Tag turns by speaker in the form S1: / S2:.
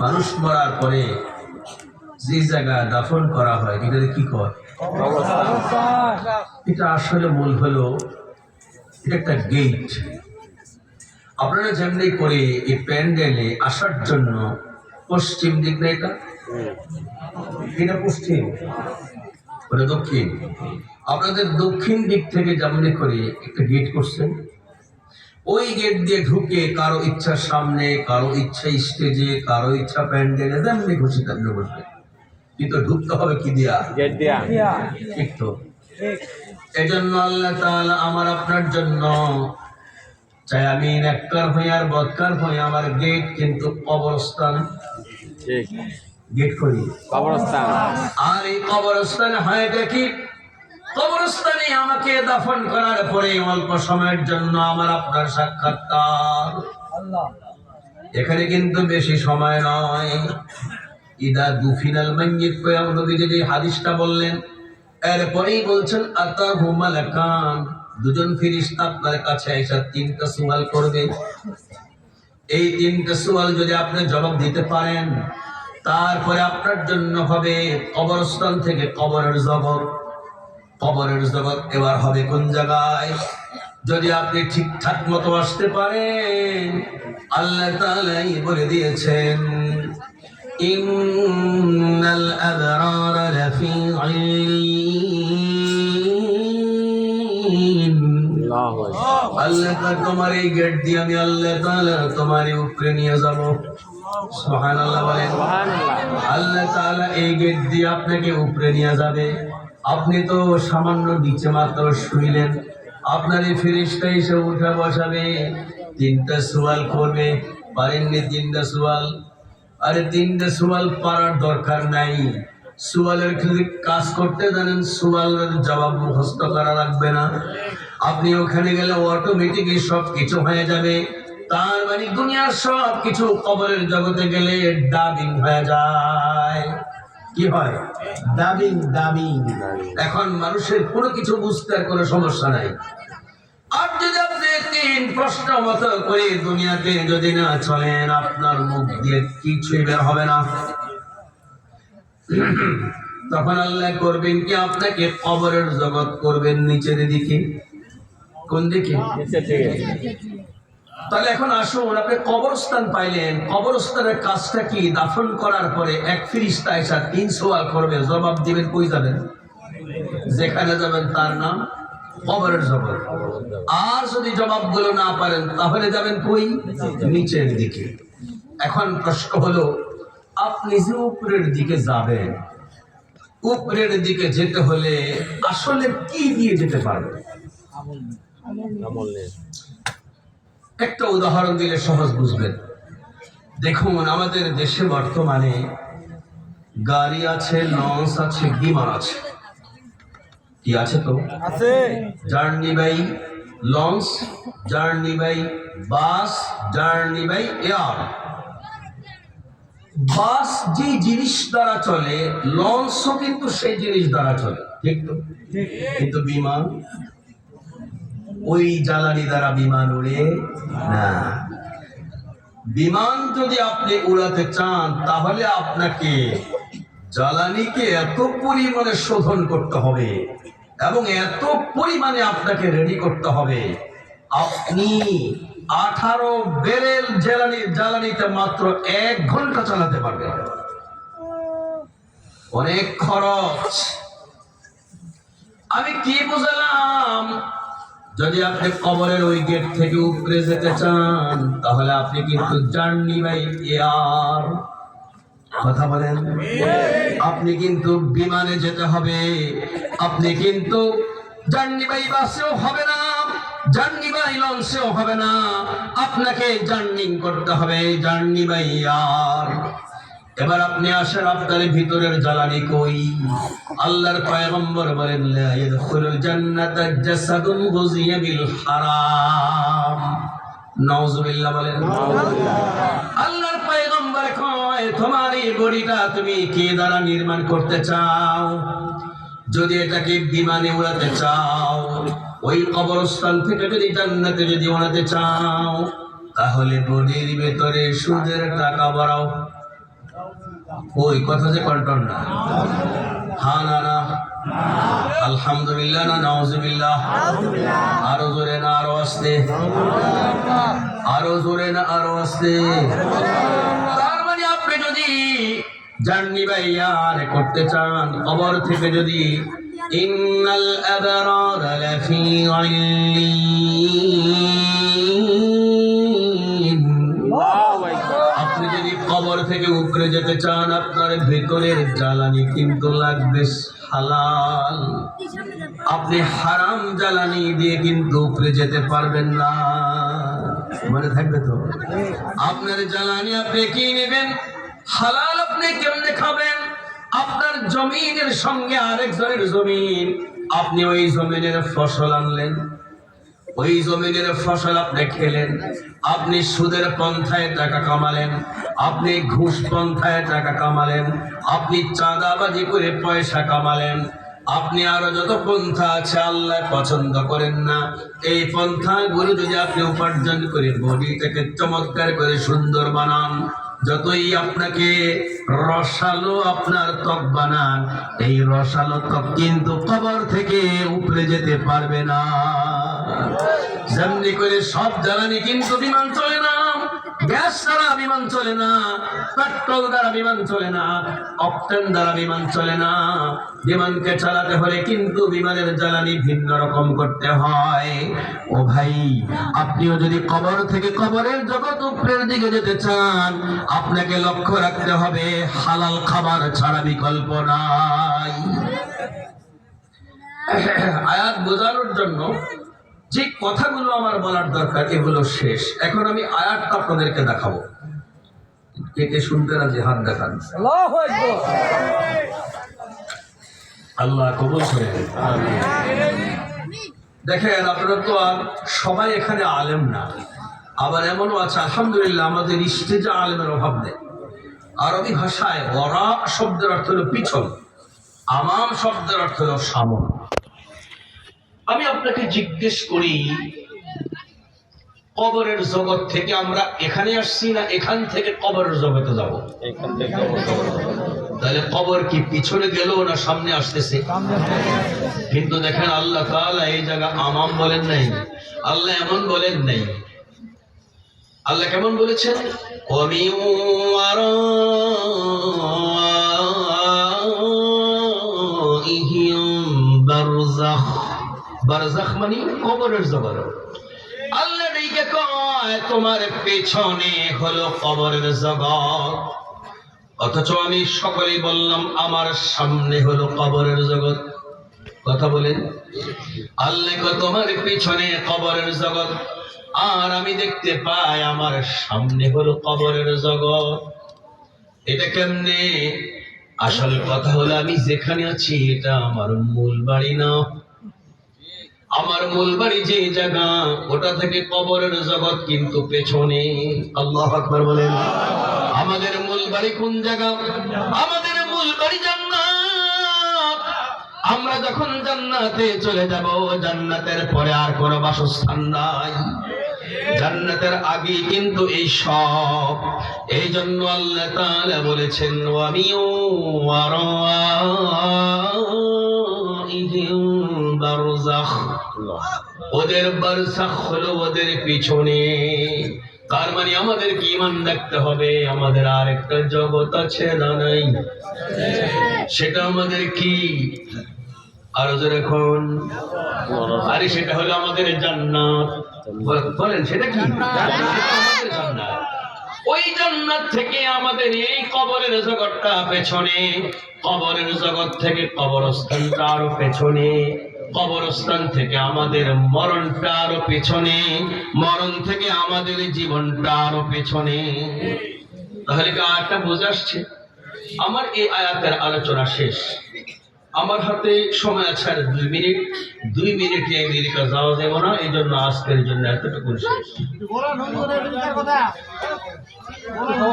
S1: মানুষ মরার পরে যে জায়গায় দাফন করা হয় এটা কি কর এটা আসলে মূল হলো, এটা একটা গেট আপনারা যেমনি করে এই প্যান্ডেলে আসার জন্য পশ্চিম দিক না এটা? এটা পশ্চিম, ওটা দক্ষিণ। আপনাদের দক্ষিণ দিক থেকে যেমনি করে একটা গেট করছেন ওই গেট দিয়ে ঢুকে কারও ইচ্ছা সামনে কারও ইচ্ছা স্টেজে কারও ইচ্ছা প্যান্ডেলে তেমনি খুশি তেমনি বসবে কিন্তু ঢুকতে হবে কি দিয়া?
S2: গেট দিয়া।
S1: ঠিক তো। এজন্য আল্লাহ তাআলা আমার আপনার জন্য চাই আমি নেককার হই আর বদকার হই আমার গেট কিন্তু কবরস্থান।
S2: ঠিক।
S1: গেট করি
S2: কবরস্থান।
S1: আর এই কবরস্থানে হয় দেখি কবরস্থানে আমাকে দাফন করার পরে অল্প সময়ের জন্য আমার আপনার সাক্ষাৎকার। এখানে কিন্তু বেশি সময় নয়। ইদা দুফিনাল মাইয়িত কয়া নবী যে হাদিসটা বললেন, এরপরেই বলছেন আতা হুমালাকান দুজন ফিরিস্তা আপনার কাছে এসে তিনটা সুয়াল করবে। এই তিনটা সুয়াল যদি আপনি জবাব দিতে পারেন, তারপরে আপনার জন্য হবে কবরস্থান থেকে কবরের জগৎ কবরের জগৎ এবার হবে কোন জায়গায়? যদি আপনি ঠিকঠাক মতো আসতে পারেন আল্লাহ তাআলাই বলে দিয়েছেন ইন্নাল আবরার লাফি ইল্লিন
S2: আল্লাহু
S1: তোমার এই গেট দিয়ে আমি আল্লাহ তাআলা তোমার উপরে নিয়ে যাব। সুবহানাল্লাহ বলেন।
S2: সুবহানাল্লাহ।
S1: আল্লাহ তাআলা এই গেট দিয়ে আপনাকে উপরে নিয়ে যাবে। আপনি তো সামান্য নিচে মাত্র শুইলেন। আপনার এই ফিরিস্তা এসে উঠে বসাবে। তিনটা সুয়াল করবে। পারেননি তিনটা সুয়াল? আরে তিনটা সুয়াল পারার দরকার নাই। সুয়ালের যদি কাজ করতে জানেন, সুয়ালের জবাব মুখস্থ করা লাগবে না। আপনি ওখানে গেলে অটোমেটিকই সব কিছু হয়ে যাবে। তার মানে দুনিয়ার সব কিছু কবরের জগতে গেলে ডাবিং হয়ে যায়। কি হয়? ডাবিং ডাবিং এখন মানুষের কোনো কিছু বুঝতে আর কোনো সমস্যা নাই। আর যদি আপনি তিন প্রশ্ন মতো করে দুনিয়াতে যদি না চলেন আপনার মুখ দিয়ে কিছুই বের হবে না। তখন আল্লাহ করবেন কি? আপনাকে কবরের জগৎ করবেন নিচের দিকে। কোন দিকে। তাহলে এখন আসুন, আপনি কবরস্থান পাইলেন। কবরস্থানের কাজটা কি? দাফন করার পরে এক ফিরিস্তা এসা তিন সোয়াল করবে। জবাব দিবেন, কই যাবেন? যেখানে যাবেন তার নাম কবরের জবাব। আর যদি জবাবগুলো না পারেন, তাহলে যাবেন কই? নিচের দিকে। এখন প্রশ্ন হলো, আপনি যে উপরের দিকে যাবেন, উপরের দিকে যেতে হলে আসলে কি দিয়ে যেতে পারবেন? একটা উদাহরণ দিলে সহজ বুঝবেন। দেখুন আমাদের দেশে বর্তমানে গাড়ি আছে লঞ্চ আছে বিমান আছে। কি আছে তো?
S2: আছে।
S1: Journey by launch journey by bus journey by air. Bus যে জিনিস দ্বারা চলে লঞ্চও কিন্তু সেই জিনিস দ্বারা চলে। ঠিক তো? কিন্তু বিমান? ওই জ্বালানি দ্বারা বিমান উড়ে না। বিমান যদি আপনি উড়াতে চান, তাহলে আপনাকে জ্বালানিকে এত পরিমাণে শোধন করতে হবে এবং এত পরিমাণে আপনাকে রেডি করতে হবে। আপনি আঠারো বেরেল জ্বালানি, জ্বালানিতে মাত্র এক ঘণ্টা চালাতে পারবেন। অনেক খরচ। আমি কি বুঝলাম? যদি আপনি কবরের ওই গেট থেকে উপরে যেতে চান, তাহলে আপনি কিন্তু জার্নি বাই এয়ার। কথা বলেন? আপনি কিন্তু বিমানে যেতে হবে। আপনি কিন্তু জার্নি বাই বাসেও হবে না, জার্নি বাই লঞ্চেও হবে না। আপনাকে জার্নিং করতে হবে, জার্নি বাই এয়ার। এবার আপনি আসেন আপনার ভিতরের জ্বালানি কই? আল্লাহর পয়গম্বর বলেন, লা ইয়াদখুলুল জান্নাতা জাসাদুন গুযিয়া বিল হারাম। নাউজুবিল্লাহ বলেন আল্লাহর পয়গম্বর কয়, তোমার এই বডিটা তুমি কে দ্বারা নির্মাণ করতে চাও? যদি এটাকে বিমানে উড়াতে চাও, ওই কবরস্থান থেকে যদি জান্নাতে যদি ওনাতে চাও, তাহলে বডির ভেতরে সুদের টাকা বাড়াও ওই কথা যে কন্ট্রোল না। হা, না না। আলহামদুলিল্লাহ না নওয়াজবিল্লাহ আরও জোরে না, আরও আসতে। আরও জোরে না, আরও আসতে। তার মানে আপনি যদি জার্নি বা ইয়ার করতে চান, কবর থেকে যদি, ইন্নাল আবরার লাফি ইল্লিন থেকে উপরে যেতে চান, আপনার ভেতরের জ্বালানি কিন্তু লাগবে হালাল। আপনি হারাম জ্বালানি দিয়ে কিন্তু উপরে যেতে পারবেন না। মনে থাকবে তো? আপনার জ্বালানি আপনি কি নেবেন? হালাল আপনি কেমনে খাবেন? আপনার জমিনের সঙ্গে আরেক আরেকজনের জমিন, আপনি ওই জমিনের ফসল আনলেন। ওই জমিনের ফসল আপনি খেলেন, আপনি সুদের পন্থায় টাকা কামালেন, আপনি ঘুষ পন্থায় টাকা কামালেন, আপনি চাঁদাবাজি করে পয়সা কামালেন, আপনি আরও যত পন্থা আছে আল্লাহ পছন্দ করেন না, এই পন্থা পন্থাগুলো যদি আপনি উপার্জন করে বডিটাকে চমৎকার করে সুন্দর বানান, যতই আপনাকে রসালো আপনার ত্বক বানান, এই রসালো ত্বক কিন্তু কবর থেকে উপরে যেতে পারবে না। যেমনি করে সব জ্বালানি কিন্তু বিমান চলে না, গ্যাস দ্বারা বিমান চলে না, পেট্রোল দ্বারা বিমান চলে না, অকটেন দ্বারা বিমান চলে না। বিমানকে চালাতে হলে কিন্তু বিমানের জ্বালানি ভিন্ন রকম করতে হয়। ও ভাই, আপনিও যদি কবর থেকে কবরের জগৎ উপরের দিকে যেতে চান, আপনাকে লক্ষ্য রাখতে হবে, হালাল খাবার ছাড়া বিকল্প নাই। আয়াত বোঝানোর জন্য যে কথাগুলো আমার বলার দরকার এগুলো শেষ। এখন আমি আয়াতটা আপনাদেরকে দেখাবো। কে কে শুনতে রাজি হাত দেখান। আল্লাহ কবুল করে দেখেন আপনারা তো আর সবাই এখানে আলেম না। আবার এমনও আছে আলহামদুলিল্লাহ আমাদের স্টেজে আলেমের অভাব নেই। আরবি ভাষায় ওরা শব্দের অর্থ হলো পিছন আমাম শব্দের অর্থ হলো সামন। আমি আপনাকে জিজ্ঞেস করি কবরের জগৎ থেকে আমরা এখানে আসছি না এখান থেকে কবরের জগতে যাব? তাহলে কবর কি পিছনে গেল না সামনে আসতেছে? কিন্তু দেখেন আল্লাহ তাআলা এই জায়গা আমাম বলেন নাই আল্লাহ এমন বলেন নাই। আল্লাহ কেমন বলেছেন? বারজাখ বারজাখ মানে কবরের জগৎ আল্লাহ ডেকে কয়, তোমার পেছনে হলো কবরের জগৎ। অথচ আমি সকলেই বললাম, আমার সামনে হলো কবরের জগৎ। কথা বলেন আল্লাহ তোমার পিছনে কবরের জগৎ। আর আমি দেখতে পাই, আমার সামনে হলো কবরের জগৎ। এটা কেমনে? আসল কথা হলো, আমি যেখানে আছি, এটা আমার মূল বাড়ি না। আমার মূল বাড়ি যে জায়গা, ওটা থেকে কবরের জগৎ কিন্তু পেছনে। আল্লাহ আকবার বলেন। আমাদের মূল বাড়ি কোন জায়গা? আমাদের মূল বাড়ি জান্নাত। আমরা যখন জান্নাতে চলে যাব, জান্নাতের পরে আর কোনো বাসস্থান নাই। জান্নাতের আগে কিন্তু এই সব। এই জন্য আল্লাহ তাআলা বলেছেন আমিও বারজাখ ওদের বারসাখ হলো ওদের পিছনে। তার মানে আমাদের কি ইমান রাখতে হবে। আমাদের আর একটা জগৎ আছে না নাই? সেটা আমাদের কি? আরও এখন। আরে সেটা হলো আমাদের জান্নাত। বল- বলেন সেটা কি? জান্নাত। ওই জান্নাত থেকে আমাদের এই কবরের জগৎটা পেছনে। কবরের জগৎ থেকে কবরস্থানটা আরও পেছনে। কবরস্থান থেকে আমাদের মরণটা আরও পেছনে, মরণ থেকে আমাদের জীবনটা আরও পেছনে। তাহলে কি আয়াতটা বুঝে আসছে? আমার এই আয়াতের আলোচনা শেষ। আমার হাতে সময় আছে আর দুই মিনিট। দুই মিনিটে আমেরিকা যাওয়া যাবে না এই জন্য আজকের জন্য এতটুকু শেষ।